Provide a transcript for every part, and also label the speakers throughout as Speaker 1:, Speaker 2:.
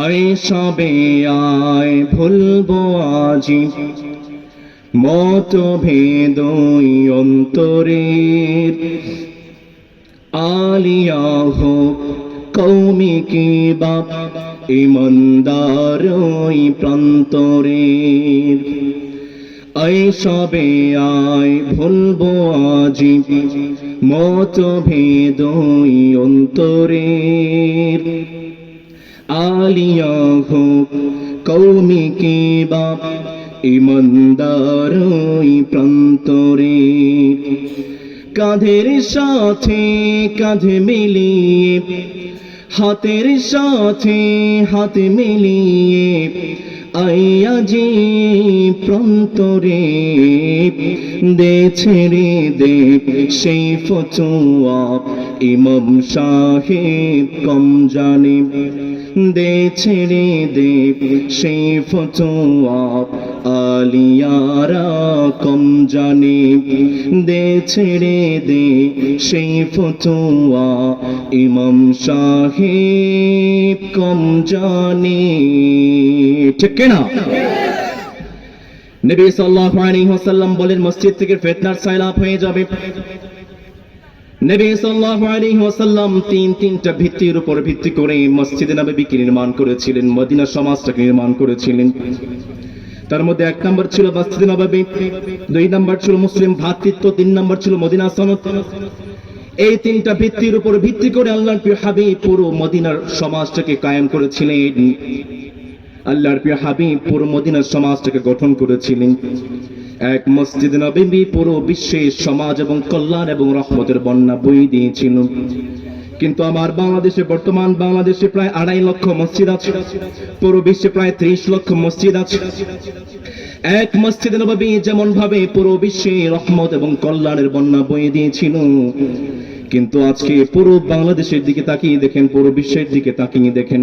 Speaker 1: আয় সবে আয় ভুলবো আজি। মত ভেদ অন্তরের আলিয়া হোক কৌমি কি বাপ ইমন্দার ওই প্রান্তরের আয় সবে আয় ভুলবো আজি। মত ভেদ অন্তরের আলিয়া হোক কৌমি কি বাপ ইমন্দার ওই প্রান্তরের কাঁধের সাথে কাঁধে মিলিয়ে, হাতের সাথে হাত মিলিয়ে আইয়াজি প্রন্তরে দে ছেড়ে দে সেই ফতুয়া ইমাম সাহেব কম জানে। দে ছেড়ে দে সেই ফতুয়া। আলিয়ারা কম জানে। দে ছেড়ে দে সেই ফতুয়া। ইমাম সাহেব কম জানে। ঠিক কিনা? নবী সাল্লাল্লাহু আলাইহি ওয়াসাল্লাম বলেন, মসজিদ থেকে ফিতনার সাইলাপ হয়ে যাবে। নবী সাল্লাল্লাহু আলাইহি ওয়াসাল্লাম তিন তিনটা ভিত্তির উপর ভিত্তি করে মসজিদে নববীকে নির্মাণ করেছিলেন, মদিনা সমাজটাকে নির্মাণ করেছিলেন। তার মধ্যে এক নম্বর ছিল মসজিদে নববী, দুই নম্বর ছিল মুসলিম ভ্রাতৃত্ব তিন নম্বর ছিল মদিনা সনদ। এই তিনটা ভিত্তির উপর ভিত্তি করে আল্লাহর প্রিয় হাবিব পুরো মদিনার সমাজটাকে কায়েম করেছিলেন। আল্লাহর প্রিয় হাবিব পুরো মদিনার সমাজটাকে গঠন করেছিলেন। এক মসজিদ নবী পুরো বিশ্বে সমাজ এবং কল্যাণ এবং রহমতের বন্যা বই দিয়েছিল। কিন্তু আমার বাংলাদেশে বর্তমান বাংলাদেশে প্রায় আড়াই লক্ষ মসজিদ আছে। পুরো বিশ্বে প্রায় ত্রিশ লক্ষ মসজিদ আছে। এক মসজিদ নবী যেমন ভাবে পুরো বিশ্বে রহমত এবং কল্যাণের বন্যা বয়ে দিয়েছিল কিন্তু আজকে পুরো বাংলাদেশের দিকে তাকিয়ে দেখেন, পুরো বিশ্বের দিকে তাকিয়ে দেখেন।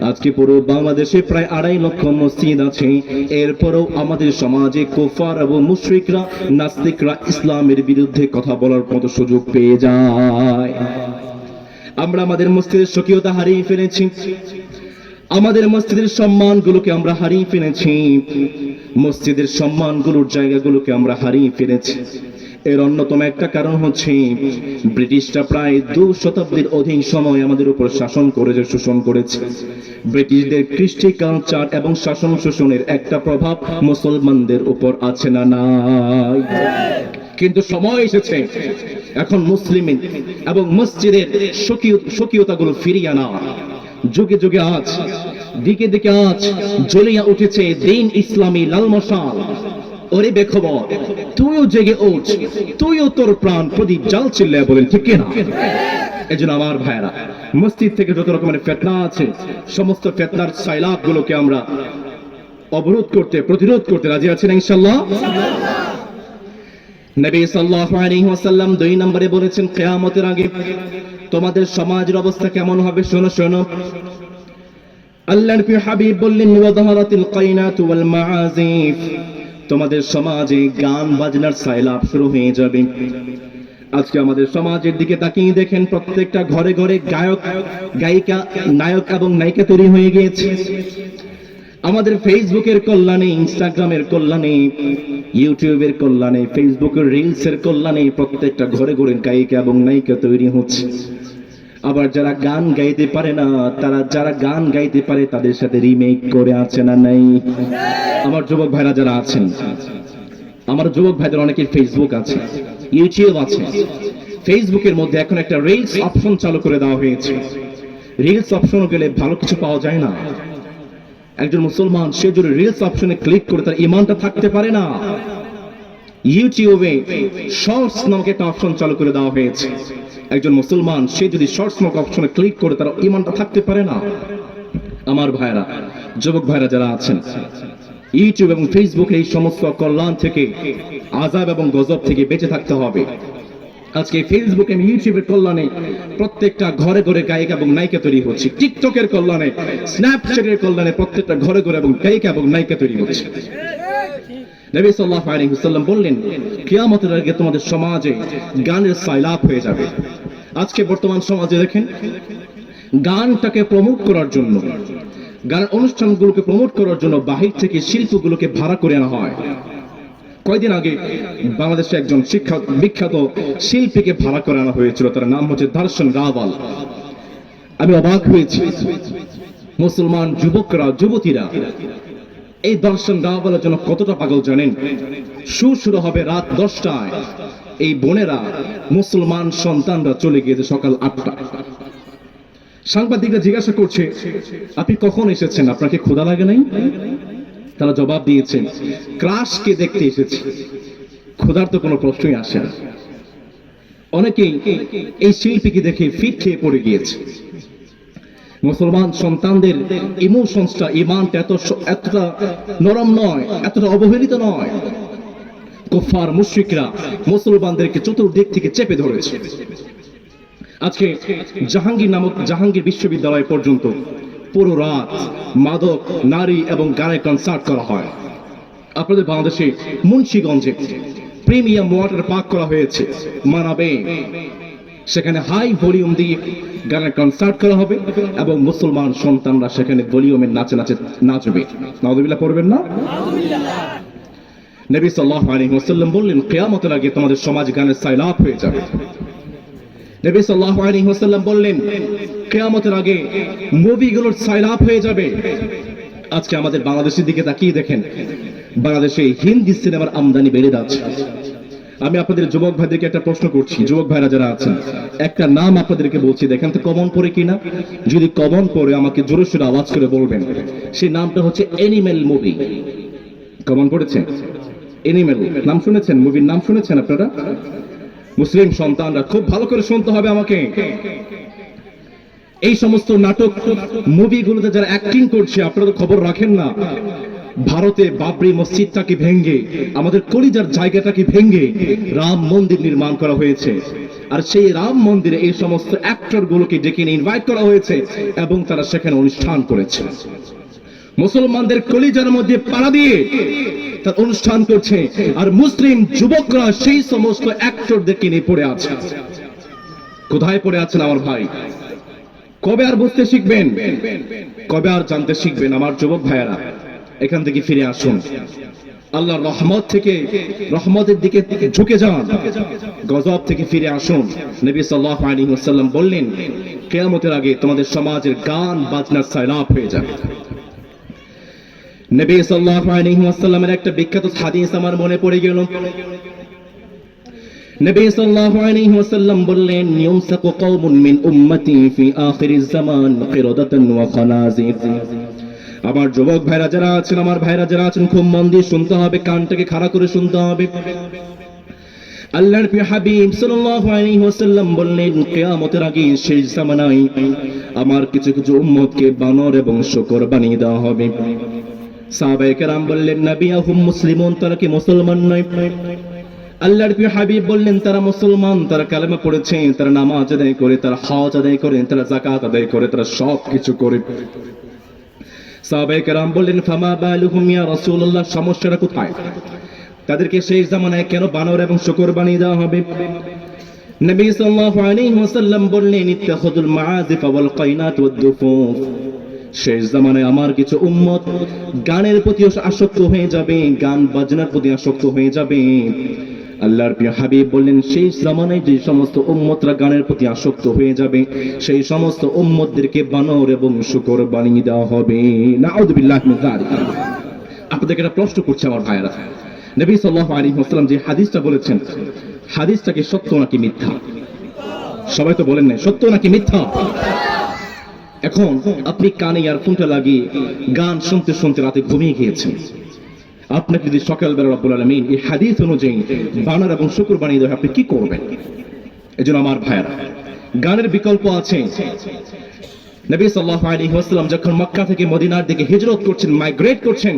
Speaker 1: আজকে পুরো বাংলাদেশে প্রায় আড়াই লক্ষ মসজিদ আছে। এরপরেও আমাদের সমাজে কোফার এবং মুশরিকরা, নাস্তিকরা ইসলামের বিরুদ্ধে কথা বলার মতো সুযোগ পেয়ে যায়। আমরা আমাদের মসজিদের স্বকীয়তা হারিয়ে ফেলেছি। আমাদের মসজিদের সম্মানগুলোকে আমরা হারিয়ে ফেলেছি। মসজিদের সম্মানগুলোর জায়গাগুলোকে আমরা হারিয়ে ফেলেছি। এর অন্যতম একটা কারণ হচ্ছে ব্রিটিশরা প্রায় দু শতাব্দীর অধিক সময় আমাদের উপর শাসন করেছে, শোষণ করেছে। ব্রিটিশদের কৃষ্টি কালচার এবং শাসন শোষণের একটা প্রভাব মুসলমানদের উপর আছে না নাই? কিন্তু সময় এসেছে। এখন মুসলিম এবং মসজিদের স্বকীয়তাগুলো ফিরিয়ে আনা। যুগে যুগে আজ, দিকে দিকে আজ জ্বলিয়া উঠেছে দিন ইসলামী লাল মশাল ওরে তুইও জেগে তুইও তোর প্রাণ প্রদীপ জাল চিল্লে বলেন ঠিক আমার মসজিদ থেকে যত রকমের ফেতনা আছে, সমস্ত ফেতনার সাইলাপ গুলোকে আমরা অবরোধ করতে, প্রতিরোধ করতে রাজি আছেন ইনশাল্লাহ নবী ওয়াসাল্লাম দুই নম্বরে বলেছেন, কিয়ামতের আগে তোমাদের সমাজের অবস্থা কেমন হবে? শোনো শোনো। আল্লাহর প্রিয় হাবিব বললেন ওয়াদাহারাতিল কাইনাত ওয়াল মাআজিফ তোমাদের সমাজে গান বাজনার সাইলাপ শুরু হয়ে যাবে। আজকে আমাদের সমাজের দিকে তাকিয়ে দেখেন, প্রত্যেকটা ঘরে ঘরে গায়ক, গায়িকা, নায়ক এবং নায়িকা তৈরি হয়ে গিয়েছে। আমাদের ফেসবুকের কল্যাণে, ইনস্টাগ্রামের কল্যাণে, ইউটিউবের কল্যাণে, ফেসবুকের রিলসের কল্যাণে প্রত্যেকটা ঘরে ঘরে গায়িকা এবং নায়িকা তৈরি হচ্ছে। আবার যারা গান গাইতে পারে না, তারা যারা গান গাইতে পারে, তাদের সাথে রিমেক করে আছে না নাই? আমার যুবক ভাইরা যারা আছেন, আমার যুবক ভাইদের অনেকের ফেসবুক আছে ইউটিউব আছে। ফেসবুকের মধ্যে এখন একটা রিলস অপশন চালু করে দেওয়া হয়েছে। রিলস অপশন গেলে ভালো কিছু পাওয়া যায় না। একজন মুসলমান, সে যদি রিলস অপশনে ক্লিক করে, তার ইমানটা থাকতে পারে না। ইউটিউবে শর্টস নামক একটা অপশন চালু করে দেওয়া হয়েছে। একজন মুসলমান, সে যদি শর্টস নামক অপশনে ক্লিক করে, তার ইমানটা থাকতে পারে না। আমার ভাইরা যুবক ভাইরা যারা আছেন, ইউটিউব এবং ফেসবুকে এই সমস্ত কল্যাণ থেকে আজাব এবং গজব থেকে বেঁচে থাকতে হবে। আজকে ফেসবুক এবং ইউটিউবের কল্যাণে প্রত্যেকটা ঘরে ঘরে গায়িকা এবং নায়িকা তৈরি হচ্ছে। টিকটকের কল্যাণে স্ন্যাপচ্যাটের কল্যাণে প্রত্যেকটা ঘরে ঘরে এবং গায়িকা এবং নায়িকা তৈরি হচ্ছে। নবী সাল্লাল্লাহু আলাইহি ওয়াসাল্লাম বললেন, কিয়ামতের আগে তোমাদের সমাজে গানের সাইলাপ হয়ে যাবে। আজকে বর্তমান সমাজে দেখেন, গানটাকে প্রমোট করার জন্য, গান অনুষ্ঠানগুলোকে প্রমোট করার জন্য বাহির থেকে শিল্পগুলোকে ভাড়া করে আনা হয়। কয়দিন আগে বাংলাদেশে একজন শিক্ষা, বিখ্যাত শিল্পীকে ভাড়া করে আনা হয়েছিল, তার নাম হচ্ছে দর্শন রাওয়াল। আমি অবাক হয়েছি, মুসলমান যুবকরা, যুবতীরা এই দর্শন গাওয়া বলার জন্য কতটা পাগল জানেন? সুর শুরু হবে রাত দশটায়। এই বোনেরা মুসলমান সন্তানরা চলে গিয়েছে সকাল আটটা। সাংবাদিকরা জিজ্ঞাসা করছে, আপনি কখন এসেছেন? আপনাকে খোদা লাগে নাই? তারা জবাব দিয়েছেন ক্রাশকে দেখতে এসেছি। ক্ষুধার তো কোনো প্রশ্নই আসে না। অনেকেই এই শিল্পীকে দেখে ফিট খেয়ে পড়ে গিয়েছে। মুসলমান সন্তানদের ইমোশনসটা ইমানটা এত এতটা নরম নয়, এতটা অবহেলিত নয়। কুফার মুশরিকরা মুসলমানদেরকে চতুর্দিক থেকে চেপে ধরেছে। আজকে জাহাঙ্গীর নামক জাহাঙ্গীর বিশ্ববিদ্যালয় পর্যন্ত পুরো রাত মাদক, নারী এবং গানের কনসার্ট করা হয়। আপনাদের বাংলাদেশে মুন্সিগঞ্জে প্রিমিয়াম ওয়াটার পার্ক করা হয়েছে, মানাবে। সেখানে হাই ভলিউম দিয়ে গানের কনসার্ট করা হবে এবং মুসলমান সন্তানরা সেখানে ভলিউমে নাচে নাচে নাচবে। নাউদুবিল্লাহ করবেন না? নবী আলাইহি ওয়াসাল্লাম বললেন, কিয়ামতের আগে তোমাদের সমাজ গানের সাইলাপ হয়ে যাবে। নবী সাল্লাল্লাহু আলাইহি ওয়াসাল্লাম বললেন, কিয়ামতের আগে মুভিগুলোর সাইলাপ হয়ে যাবে। আজকে আমাদের বাংলাদেশের দিকে তাকিয়ে দেখেন, বাংলাদেশে হিন্দি সিনেমার আমদানি বেড়ে যাচ্ছে। আমি আপনাদের যুবক ভাইদেরকে একটা প্রশ্ন করছি। যুবক ভাইরা যারা আছেন, একটা নাম আপনাদেরকে বলছি, দেখেন তো কমন পড়ে কিনা? যদি কমন পড়ে, আমাকে জোরে সোরে আওয়াজ করে বলবেন। সেই নামটা হচ্ছে এনিমেল মুভি কমন পড়েছে? এনিমেল নাম শুনেছেন? মুভির নাম শুনেছেন আপনারা? মুসলিম সন্তানরা খুব ভালো করে শুনতে হবে আমাকে। এই সমস্ত নাটক মুভিগুলোতে যারা অ্যাক্টিং করছে, আপনারা তো খবর রাখেন না। ভারতে বাবরি মসজিদটাকে ভেঙ্গে, আমাদের কলিজার জায়গাটাকে ভেঙ্গে রাম মন্দির নির্মাণ করা হয়েছে। আর সেই রাম মন্দিরে এই সমস্ত অ্যাক্টর গুলোকে ডেকে ইনভাইট করা হয়েছে এবং তারা সেখানে অনুষ্ঠান করেছে। মুসলমানদের কলিজার মধ্যে পাড়া দিয়ে তার অনুষ্ঠান করছে, আর মুসলিম যুবকরা সেই সমস্ত অ্যাক্টরদেরকে নিয়ে পড়ে আছে। কোথায় পড়ে আছেন আমার ভাই? কবে আর বুঝতে শিখবেন? কবে আর জানতে শিখবেন আমার যুবক ভাইয়েরা? এখান থেকে ফিরে আসুন। আল্লাহর রহমত থেকে, রহমতের দিকে ঝুঁকে যান। গজব থেকে ফিরে আসুন। নবী ওয়াসাল্লাম বললেন, কিয়ামতের আগে তোমাদের সমাজের গান বাজনার সাইলাপ হয়ে যাবে। নবী সাল্লাল্লাহু আলাইহি ওয়াসাল্লামের একটা বিখ্যাত হাদিস আমার মনে পড়ে গেল। নবী সাল্লাল্লাহু আলাইহি ওয়াসাল্লাম বললেন কওমুন মিন উম্মতি ফি আখিরিজ জামান কিরাদাতান ওয়া আমার যুবক ভাইরা যারা আছেন, আমার ভাইরা যারা আছেন, খুব মন দিয়ে শুনতে হবে, কানটাকে খাড়া করে শুনতে হবে। আল্লাহর প্রিয় হাবিব সাল্লাল্লাহু আলাইহি ওয়াসাল্লাম বললেন, কিয়ামতের আগে শেষ জামানায় আমার কিছু কিছু উম্মতকে বানর এবং শকর বানিয়ে দেওয়া হবে। সাহাবায়ে কেরাম বললেন আহুম মুসলিমুন, তারা কি মুসলমান নয়? আল্লাহর প্রিয় হাবিব বললেন, তারা মুসলমান, তারা কালেমা পড়েছে, তারা নামাজ আদায় করে, তারা হজ আদায় করে, তারা জাকাত আদায় করে, তারা সব কিছু করে। সাহাবায়ে কেরাম বললেন, ফামা বালুহুম ইয়া রাসূলুল্লাহ সমস্যাটা কোথায়? তাদেরকে শেষ জামানায় কেন বানর এবং শুকর বানিয়ে দেওয়া হবে? নবী সাল্লাল্লাহু আলাইহি ওয়াসাল্লাম বললেন, ইত্তাখাযুল মাআজিফ ওয়াল কাইনাত ওয়াদ দুফুফ শেষ জামানায় আমার কিছু উম্মত গানের প্রতি আসক্ত হয়ে যাবে, গান বাজনার প্রতি আসক্ত হয়ে যাবে। আল্লাহর প্রিয় হাবিব বললেন, সেই জামানায় যে সমস্ত উম্মতরা গানের প্রতি আসক্ত হয়ে যাবে, সেই সমস্ত উম্মতদেরকে বানর এবং শুকর বানিয়ে দেওয়া হবে। নাউযুবিল্লাহ মিন আপনাদেরকে একটা প্রশ্ন করছে আমার ভাইয়েরা। নবী সাল্লাল্লাহু আলাইহি ওয়াসাল্লাম যে হাদিসটা বলেছেন হাদিসটাকে সত্য নাকি মিথ্যা? সবাই তো বলেন নাই, সত্য নাকি মিথ্যা? এখন আপনি কানে ইয়ারফোনটা লাগিয়ে গান শুনতে শুনতে রাতে ঘুমিয়ে গিয়েছেন। আপনাকে যদি সকালবেলা রব্বুল আলামিন এই হাদিস অনুযায়ী বানর এবং শুকুর বানিয়ে দেয়, আপনি কি করবেন? এজন্য আমার ভাইয়েরা, গানের বিকল্প আছে। নবী সাল্লাল্লাহু আলাইহি ওয়াসাল্লাম যখন মক্কা থেকে মদিনার দিকে হিজরত করছেন, মাইগ্রেট করছেন,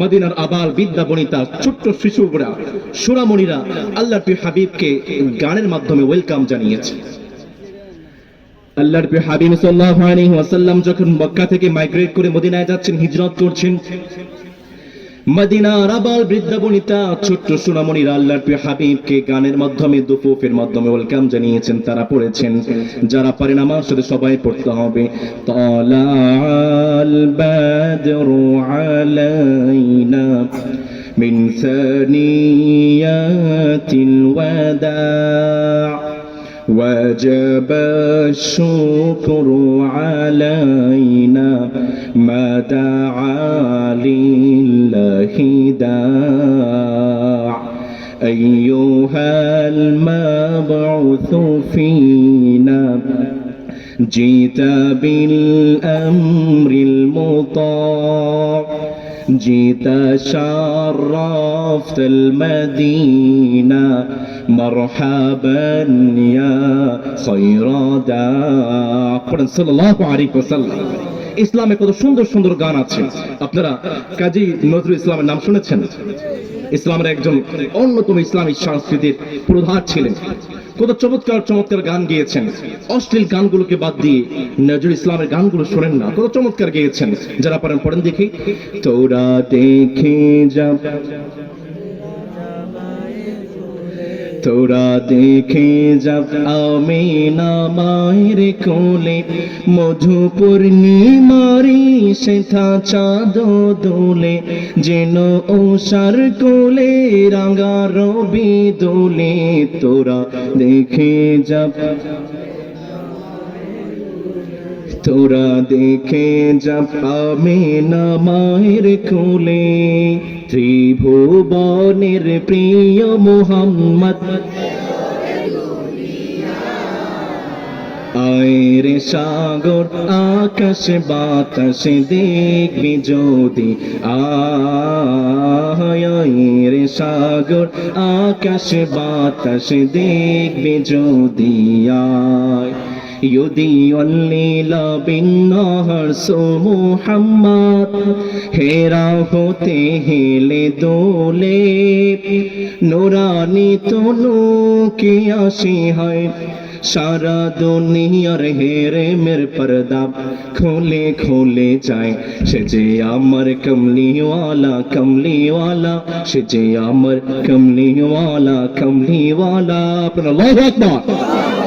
Speaker 1: মদিনার আবাল বিদ্যা বনিতা, ছোট্ট শিশুরা সুরামণিরা আল্লাহর প্রিয় হাবিবকে গানের মাধ্যমে ওয়েলকাম জানিয়েছে। আল্লাহর প্রিয় হাবিব সাল্লাল্লাহু আলাইহি ওয়াসাল্লাম যখন মক্কা থেকে মাইগ্রেট করে মদিনায় যাচ্ছেন, হিজরত করছেন মদিনার আবাল বৃদ্ধা বনিতা ছোট্ট সোনামণির আল্লাহর প্রিয় হাবিবকে গানের মাধ্যমে দুফুফের মাধ্যমে ওয়েলকাম জানিয়েছেন তারা পড়েছেন যারা পারেন আমার সাথে সবাই পড়তে হবে তলাল বাদরু আলাইনা من ثنيات الوداع وجب الشكر علينا ما دعا لله داع. أيها المبعوث فينا جئت بالأمر المطاع. جئت شرفت المدينة مرحبا يا خير داع قرآن صلى الله عليه وسلم ইসলামে কত সুন্দর সুন্দর গান আছে আপনারা কাজী নজরুল ইসলামের নাম শুনেছেন ইসলামের একজন অন্যতম ইসলামী সংস্কৃতির প্রধান ছিলেন। কত চমৎকার চমৎকার গান গিয়েছেন। অশ্লীল গানগুলোকে বাদ দিয়ে নজর ইসলামের গানগুলো শোনেন না। কত চমৎকার গিয়েছেন। যারা পারেন, পড়েন দেখি। তোরা দেখে যা। তোরা দেখে যাব আমি না মায়ের কোলে মধু পূর্ণিমারি সেথা চাঁদ দোলে, যেন ওষার কোলে রাঙা রবি দোলে। তোরা দেখে যাব তোরা দেখে যাব আমি না মায়ের কোলে। ত্রিভুবনের প্রিয় মোহাম্মদ। আয়ের সাগর, আকাশ, বাতাস দেখবি যদি। আয়ের সাগর, আকাশ, বাতাস দেখবি যদি। আয়। يضيء الليل بالنهر سو محمد হেরা হতে হেলে দোলে নোরানি তনু কি আসি হয় সারা দুনিয়ার হেরে মের পর্দা খোলে খোলে যায় সে যে আমার কমলিওয়ালা কমলিওয়ালা সে যে আমার কমলিওয়ালা কমলিওয়ালা আপনার আল্লাহু আকবার